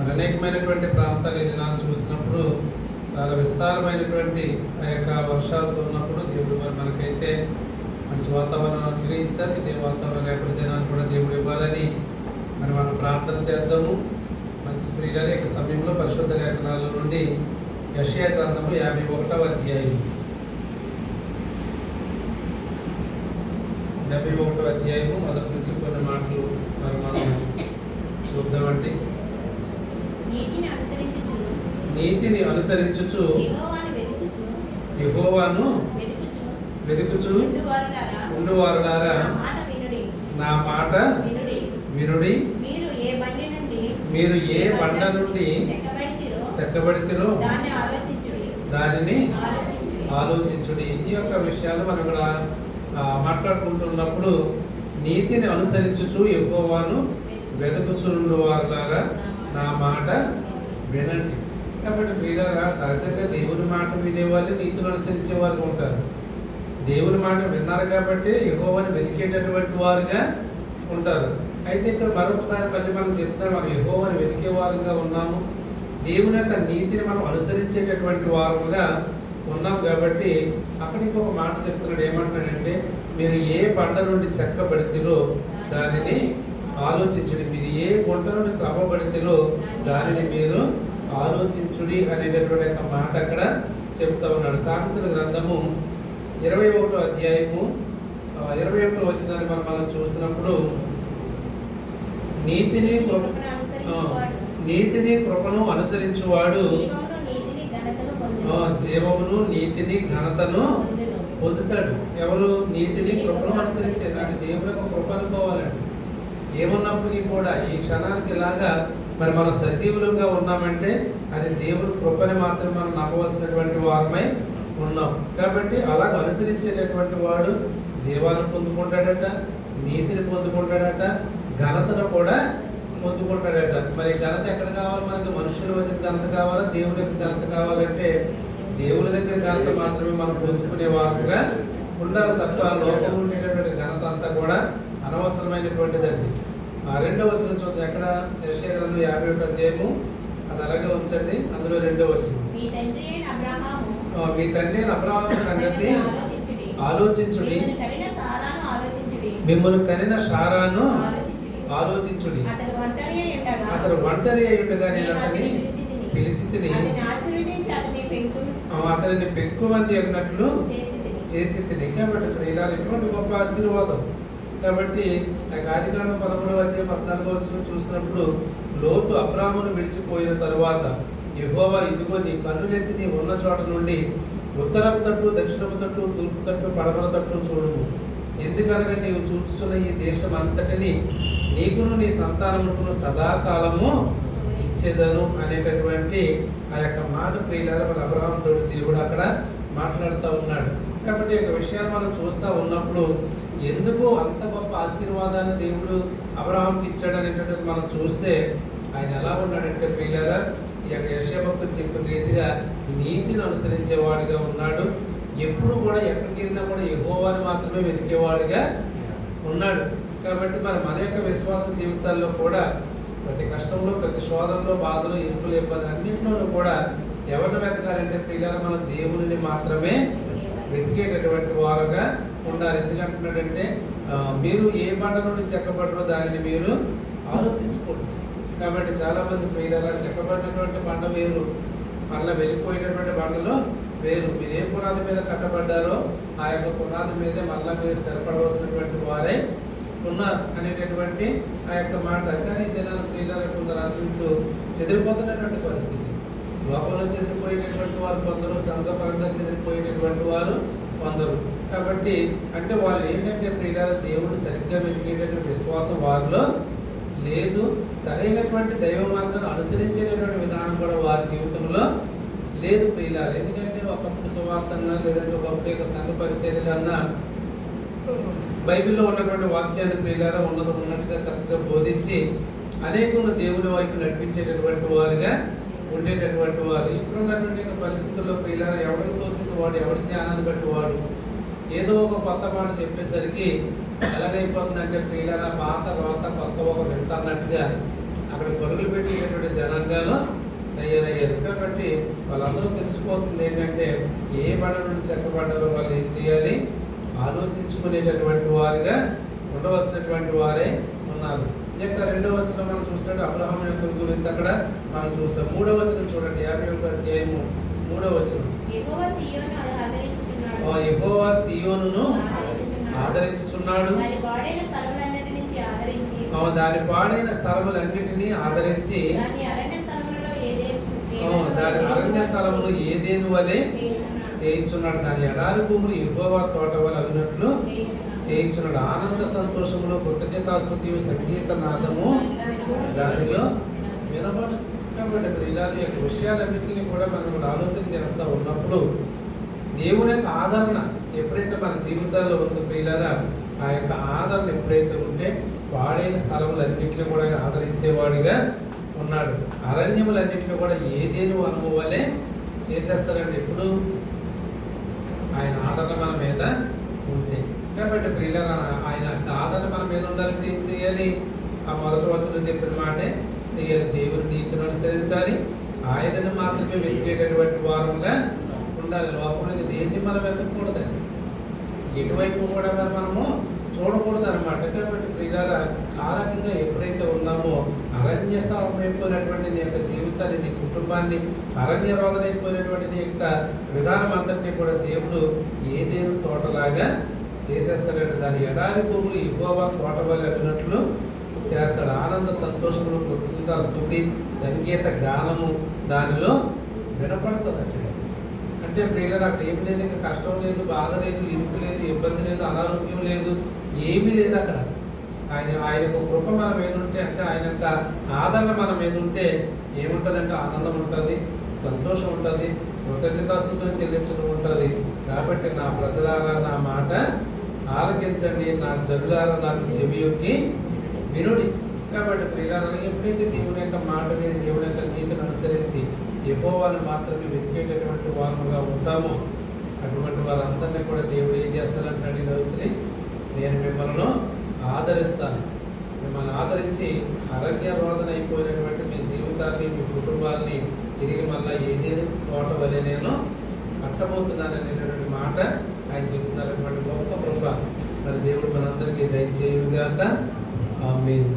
మరి అనేకమైనటువంటి ప్రాంతాలు దినాలు చూసినప్పుడు చాలా విస్తారమైనటువంటి ఆ యొక్క వర్షాలతో ఉన్నప్పుడు దేవుడు మరి మనకైతే మంచి వాతావరణం అనుగ్రహించాలి. ఇదే వాతావరణం లేకుండా దినాన్ని కూడా దేవుడు ఇవ్వాలని మరి మనం ప్రార్థన చేద్దాము. మంచి ప్రియుల యొక్క సమయంలో పరిశుద్ధ లేఖనాల నుండి యషయా గ్రంథము యాభై ఒకటవ అధ్యాయం. డెబ్బై ఒకటో అధ్యాయము మొదటి నుంచి కొన్ని మాటలు మరి మనం చూద్దామండి. నీతిని అనుసరించుచు యెహోవాను వెతుకుచు ఉండువారులారా నా మాట వినుడి. మీరు ఏ బండి నుండి చెక్కబడితిరో దాన్ని ఆలోచించుడి. ఈ యొక్క విషయాలు మనం ఆ, మాట్లాడుకుంటున్నప్పుడు నీతిని అనుసరించుచు యెహోవాను వెతుకుచుండు వారులారా నా మాట వినండి. కాబట్టి ప్రియులారా సహజంగా దేవుని మాట వినేవాళ్ళు నీతులు అనుసరించే వాళ్ళు ఉంటారు. దేవుని మాట విన్నారు కాబట్టి యెహోవాని వెతికేటటువంటి వారుగా ఉంటారు. అయితే ఇక్కడ మరొకసారి మళ్ళీ మనం చెప్తాం మనం యెహోవాని వెతికే వారుగా ఉన్నాము. దేవుని యొక్క నీతిని మనం అనుసరించేటటువంటి వారుగా ఉన్నాం కాబట్టి అక్కడికి ఒక మాట చెప్తున్నాడు. ఏమంటాడంటే మీరు ఏ పంట నుండి చెక్క చెక్కబడితిరో దానిని ఆలోచించుడి. మీరు ఏ గుంట నుండి దానిని మీరు ఆలోచించుడి అనేటటువంటి యొక్క మాట అక్కడ చెప్తా ఉన్నాడు. సామెతల గ్రంథము ఇరవై ఒకటో అధ్యాయము ఇరవై ఒకటో వచ్చినాన్ని మనం మనం చూసినప్పుడు నీతిని నీతిని కృపను అనుసరించువాడు జీవమును నీతిని ఘనతను ఆ, జీవమును నీతిని ఘనతను పొందుతాడు. ఎవరు? నీతిని కృపను అనుసరించారు అంటే దేవుని యొక్క కృప ఏమున్నప్పటికీ కూడా ఈ క్షణానికి ఇలాగా మరి మనం సజీవులుగా ఉన్నామంటే అది దేవుని కృపని మాత్రం మనం నమ్మవలసినటువంటి వారమై ఉన్నాం. కాబట్టి అలాగ అనుసరించేటటువంటి వాడు జీవాన్ని పొందుకుంటాడట నీతిని పొందుకుంటాడట ఘనతను కూడా పొందుకుంటాడట. మరి ఘనత ఎక్కడ కావాలి మనకి? మనుషుల వచ్చిన ఘనత కావాలా? దేవుని యొక్క ఘనత కావాలంటే దేవుని దగ్గర ఘనత మాత్రమే మనం పొందుకునే వారుగా ఉండాలి తప్ప లోపం ఉండేటటువంటి ఘనత అంతా కూడా అనవసరమైనటువంటిదండి ఆ రెండో వచనం చూద్దాం ఎక్కడ యెషయా గ్రంథం యాభై ఒకటి అధ్యాయము అది అలాగే ఉంచండి. అందులో రెండో వచనం. మీ తండ్రి అయిన అబ్రహాము సంగతి ఆలోచించుడి. మిమ్మల్ని కలిగిన సారాను ఆలోచించుడి. కనిన అతను ఒంటరి అయి ఉండగా నేను అతని పిలిచి తిని. అతనిని పెక్కుమంది అగినట్లు చేసి తిని. కాబట్టి ఇక్కడ ఇలా ఎటువంటి గొప్ప ఆశీర్వాదం? కాబట్టి నాకు ఆదికాండం పదమూడవ వచ్చే పద్నాలుగో వచ్చిన చూసినప్పుడు లోతు అబ్రాహ్మును విడిచిపోయిన తరువాత యహోవా ఇదిగో నీ కన్నులెత్తి నీ ఉన్న చోట నుండి ఉత్తరపు తట్టు దక్షిణపు తట్టు తూర్పు తట్టు పడమర తట్టు చూడుము. ఎందుకనగా నీవు చూస్తున్న ఈ దేశం అంతటిని నీకును నీ సంతానముకును సదాకాలము ఇచ్చేదను అనేటటువంటి ఆ యొక్క మాట ప్రియులారా మన అబ్రహాం తోటి దేవుడు అక్కడ మాట్లాడుతూ ఉన్నాడు. కాబట్టి ఒక యొక్క విషయాన్ని మనం చూస్తూ ఉన్నప్పుడు ఎందుకు అంత గొప్ప ఆశీర్వాదాన్ని దేవుడు అబ్రహాంకి ఇచ్చాడు అనేటటువంటి మనం చూస్తే ఆయన ఎలా ఉన్నాడంటే ప్రియులారా ఈ యొక్క యశభక్తుడు చెప్పిన రీతిగా నీతిని అనుసరించేవాడిగా ఉన్నాడు. ఎప్పుడు కూడా ఎక్కడికి వెళ్ళినా కూడా ఎగోవాని మాత్రమే వెతికేవాడిగా ఉన్నాడు. కాబట్టి మన మన యొక్క విశ్వాస జీవితాల్లో కూడా ప్రతి కష్టంలో ప్రతి శోధంలో బాధలు ఇరుకులు ఇబ్బంది అన్నింటిలోనూ కూడా ఎవరిని వెతకాలంటే పిల్లలు మన దేవుని మాత్రమే వెతికేటటువంటి వారుగా ఉండాలి. ఎందుకంటున్నాడంటే మీరు ఏ మాట నుండి చెక్కబడరో దానిని మీరు ఆలోచించుకోండి. కాబట్టి చాలామంది మంది చెక్కబడినటువంటి పంట వేరు మళ్ళీ వెళ్ళిపోయినటువంటి పంటలో వేరు. మీరు ఏ పునాది మీద కట్టబడ్డారో ఆ యొక్క పునాది మీదే మళ్ళీ మీరు స్థిరపడవలసినటువంటి వారే ఉన్నారు అనేటటువంటి ఆ యొక్క మాట. కానీ జనాలు పిల్లలు కొందరు అన్నింటిలో చెదిరిపోతున్నటువంటి పరిస్థితి. లోపల చెదిరిపోయినటువంటి వారు కొందరు సంఘపరంగా చెదిరిపోయినటువంటి వారు కొందరు. కాబట్టి అంటే వాళ్ళు ఏంటంటే ప్రియుల దేవుడు సరిగ్గా వెతికేటటువంటి విశ్వాసం వారిలో లేదు. సరైనటువంటి దైవ మార్గాన్ని అనుసరించేటటువంటి విధానం కూడా వారి జీవితంలో లేదు ప్రియులారు. ఎందుకంటే ఒకప్పుడు సువార్తన్నా లేదంటే ఒకప్పుడు యొక్క సంఘ పరిశీలన బైబిల్లో ఉన్నటువంటి వాక్యాన్ని ప్రియులారా ఉన్నది ఉన్నట్టుగా చక్కగా బోధించి అనేకులను దేవుని వైపు నడిపించేటటువంటి వారుగా ఉండేటటువంటి వారు. ఇప్పుడున్నటువంటి పరిస్థితుల్లో ప్రియులారా ఎవరికి తోచింది వాడు ఎవరి జ్ఞానాన్ని బట్టి వాడు ఏదో ఒక కొత్త మాట చెప్పేసరికి ఎలాగైపోతుందంటే ప్రియులారా పాత వార్త కొత్త ఒక వింత అన్నట్టుగా అక్కడ పరుగులు పెట్టినటువంటి జనాంగాలు తయారయ్యారు. కాబట్టి వాళ్ళందరూ తెలుసుకోవాల్సింది ఏంటంటే ఏ బండ నుండి చెక్కబడ్డారో వాళ్ళు ఏం చేయాలి? ఆలోచించుకునేటటువంటి వారుగా ఉండవలసినటువంటి వారే ఉన్నారు. ఈ యొక్క రెండవ వచనం మనం చూసినట్టు అబ్రహం యొక్క గురించి అక్కడ మనం చూస్తాం. మూడవ వచనం చూడండి యాభై ఒక అధ్యాయము మూడవ వచనం. యెహోవా సీయోను ఆదరించుచున్నాడు. దాని పాడైన స్థలములన్నిటినీ ఆదరించి దాని అరణ్య స్థలములు ఏదేను వలె చేయుచున్నాడు. దాని ఎడారి భూములు యెహోవా తోట వలె అగినట్లు చేయుచున్నాడు. ఆనంద సంతోషములు కృతజ్ఞతాస్తుతి సంగీత నాదము దానిలో వినబడు కాబట్టి ఇక్కడ ఇలాంటి యొక్క విషయాలన్నింటినీ కూడా మనం ఆలోచన చేస్తూ ఉన్నప్పుడు దేవుని యొక్క ఆదరణ ఎప్పుడైతే మన జీవితాల్లో ఉందో ప్రియులారా ఆ యొక్క ఆదరణ ఎప్పుడైతే ఉంటే వాడైన స్థలములన్నింటిలో కూడా ఆదరించేవాడిగా ఉన్నాడు. అరణ్యములన్నింటిలో కూడా ఏదేను అనుభవాలే చేసేస్తారండి చేసేస్తాడండి ఎప్పుడు? ఆయన ఆదరణ మన మీద ఉంటే. కాబట్టి ప్రియులారా ఆయన ఆదరణ మన మీద ఉండాలంటే ఏం చేయాలి? ఆ మొదటి వచనంలో చెప్పిన మాటే చేయాలి. దేవుని నీతిని అనుసరించాలి. ఆయనను మాత్రమే వెతికేటటువంటి వారంగా ఉండాలి. లోపలికి దేన్ని మనం వెతకూడదండి ఎటువైపు కూడా మరి మనము చూడకూడదు అనమాట కాబట్టి ప్రియులారా ఆ రకంగా ఎప్పుడైతే ఉన్నామో అరణ్య స్థలం అయిపోయినటువంటి నీ యొక్క జీవితాన్ని నీ కుటుంబాన్ని అరణ్య రోధన అయిపోయినటువంటి నీ యొక్క విధానం అంతటినీ కూడా దేవుడు ఏదేను తోటలాగా చేసేస్తాడంటే దాని ఎడారి భూములు ఎక్కువగా తోట వల్ల అడిగినట్లు చేస్తాడు. ఆనంద సంతోషములు కృతజ్ఞత స్థుతి సంగీత గానము దానిలో వినపడుతుందండి. అంటే ప్రియులర్ అక్కడ ఏమి లేదు ఇంకా కష్టం లేదు బాధ లేదు ఇరుకు లేదు ఇబ్బంది లేదు అనారోగ్యం లేదు ఏమీ లేదు అక్కడ. ఆయన ఆయన యొక్క కృప మనం మీద ఉంటే అంటే ఆయన యొక్క ఆదరణ మన మీద ఉంటే ఏముంటుందంటే ఆనందం ఉంటుంది సంతోషం ఉంటుంది కృతజ్ఞతాస్తుతులు చెల్లించడం ఉంటుంది. కాబట్టి నా ప్రజలారా నా మాట ఆలకించండి నా జనులారా నాకు చెవి యొక్కి వినుడి. కాబట్టి ప్రియులారా ఎప్పుడైతే దేవుని యొక్క మాట మీద దేవుని యొక్క నీతిని అనుసరించి యెహోవాను మాత్రమే వెతికేటటువంటి వారముగా ఉంటామో. అటువంటి వారందరినీ కూడా దేవుడు ఏం చేస్తానంటాడు ఈ రోజుని నేను మిమ్మల్ని ఆదరిస్తాను. మిమ్మల్ని ఆదరించి అరణ్య అయిపోయినటువంటి మీ జీవితాన్ని మీ కుటుంబాన్ని తిరిగి మళ్ళీ ఏదేది తోట వలె నేను కట్టబోతున్నాను అనేటటువంటి మాట ఆయన చెబుతున్నటువంటి గొప్ప కృప మరి దేవుడు మనందరికీ దయచేయుగాక మీరు